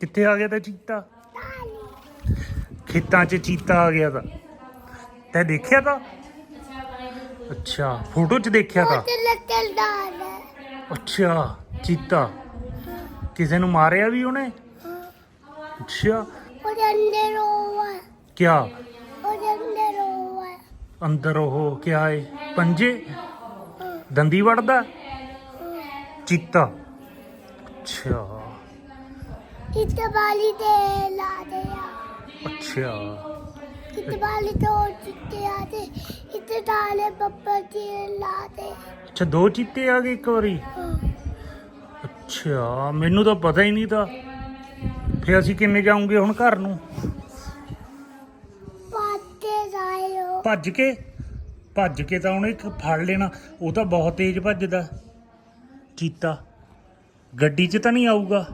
ਕਿੱਥੇ ਆ ਗਿਆ ਤਾਂ ਚੀਤਾ? ਖੇਤਾਂ 'ਚ ਚੀਤਾ ਆ ਗਿਆ ਤਾਂ। ਤੈ ਦੇਖਿਆ ਤਾਂ? ਅੱਛਾ ਫੋਟੋ 'ਚ ਦੇਖਿਆ ਤਾਂ? ਅੱਛਾ ਚੀਤਾ। ਕਿਸੇ ਨੂੰ ਮਾਰਿਆ ਵੀ ਉਹਨੇ? ਅੱਛਾ। ਉਹਦੇ ਅੰਦਰ ਉਹ ਕਿਆ? ਉਹਦੇ ਅੰਦਰ ਉਹ ਅੰਦਰ ਉਹ ਕਿਆ ਏ? ਪੰਜੇ? ਦੰਦੀ ਵੜਦਾ? ਚੀਤਾ। ਅੱਛਾ। ਇੱਥੇ ਬਾਲੀ ਤੇ ਲਾ ਦੇ ਆ। ਅੱਛਾ। ਇੱਥੇ ਬਾਲੀ ਤੋਂ ਚਿੱਟੇ ਆ ਤੇ ਇੱਥੇ ਡਾਲੇ ਬੱਬਾ ਜੀ ਲਾ ਦੇ ਅੱਛਾ ਦੋ ਚੀਤੇ ਆ ਗਏ ਇੱਕ ਵਾਰੀ। ਅੱਛਾ ਮੈਨੂੰ ਤਾਂ ਪਤਾ ਹੀ ਨਹੀਂ ਤਾਂ। ਫੇ ਅਸੀਂ ਕਿਵੇਂ ਜਾਵਾਂਗੇ ਹੁਣ ਘਰ ਨੂੰ? ਪਾਤੇ ਜਾਇਓ। ਭੱਜ ਕੇ? ਭੱਜ ਕੇ ਤਾਂ ਉਹਨੇ ਇੱਕ ਫੜ ਲੈਣਾ। ਉਹ ਤਾਂ ਬਹੁਤ ਤੇਜ਼ ਭੱਜਦਾ। ਚੀਤਾ। ਗੱਡੀ 'ਚ ਤਾਂ ਨਹੀਂ ਆਊਗਾ?